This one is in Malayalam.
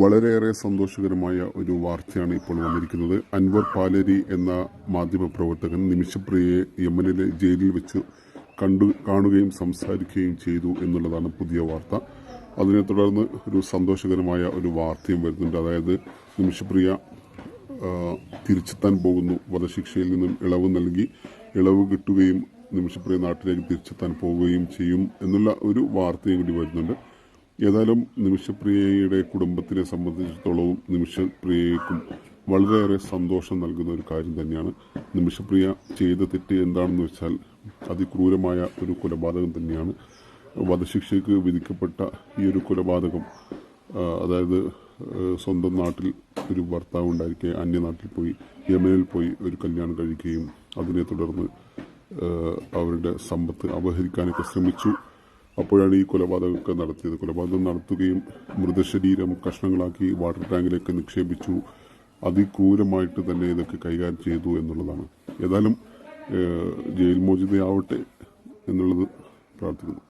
വളരെയേറെ സന്തോഷകരമായ ഒരു വാർത്തയാണ് ഇപ്പോൾ വന്നിരിക്കുന്നത്. അൻവർ പാലേരി എന്ന മാധ്യമപ്രവർത്തകൻ നിമിഷപ്രിയയെ യമനിലെ ജയിലിൽ വെച്ച് കണ്ടു കാണുകയും സംസാരിക്കുകയും ചെയ്തു എന്നുള്ളതാണ് പുതിയ വാർത്ത. അതിനെ തുടർന്ന് ഒരു സന്തോഷകരമായ ഒരു വാർത്തയും വരുന്നുണ്ട്. അതായത് നിമിഷപ്രിയ തിരിച്ചെത്താൻ പോകുന്നു. വധശിക്ഷയിൽ നിന്നും ഇളവ് നൽകി ഇളവ് കിട്ടുകയും നിമിഷപ്രിയ നാട്ടിലേക്ക് തിരിച്ചെത്താൻ പോവുകയും ചെയ്യും എന്നുള്ള ഒരു വാർത്തയും കൂടി വരുന്നുണ്ട്. ഏതായാലും നിമിഷപ്രിയയുടെ കുടുംബത്തിനെ സംബന്ധിച്ചിടത്തോളവും നിമിഷപ്രിയയ്ക്കും വളരെയേറെ സന്തോഷം നൽകുന്ന ഒരു കാര്യം തന്നെയാണ്. നിമിഷപ്രിയ ചെയ്ത തെറ്റ് എന്താണെന്ന് വെച്ചാൽ അതിക്രൂരമായ ഒരു കൊലപാതകം തന്നെയാണ്. വധശിക്ഷയ്ക്ക് വിധിക്കപ്പെട്ട ഈ ഒരു കൊലപാതകം അതായത് സ്വന്തം നാട്ടിൽ ഒരു ഭർത്താവ് ഉണ്ടായിരിക്കെ അന്യനാട്ടിൽ പോയി യമനിൽ പോയി ഒരു കല്യാണം കഴിക്കുകയും അതിനെ തുടർന്ന് അവരുടെ സമ്പത്ത് അപഹരിക്കാനൊക്കെ ശ്രമിച്ചു. അപ്പോഴാണ് ഈ കൊലപാതകമൊക്കെ നടത്തിയത്. കൊലപാതകം നടത്തുകയും മൃതശരീരം കഷ്ണങ്ങളാക്കി വാട്ടർ ടാങ്കിലേക്ക് നിക്ഷേപിച്ചു. അതിക്രൂരമായിട്ട് തന്നെ ഇതൊക്കെ കൈകാര്യം ചെയ്തു എന്നുള്ളതാണ്. ഏതായാലും ജയിൽ മോചിതയാവട്ടെ എന്നുള്ളത് പ്രാർത്ഥിക്കുന്നു.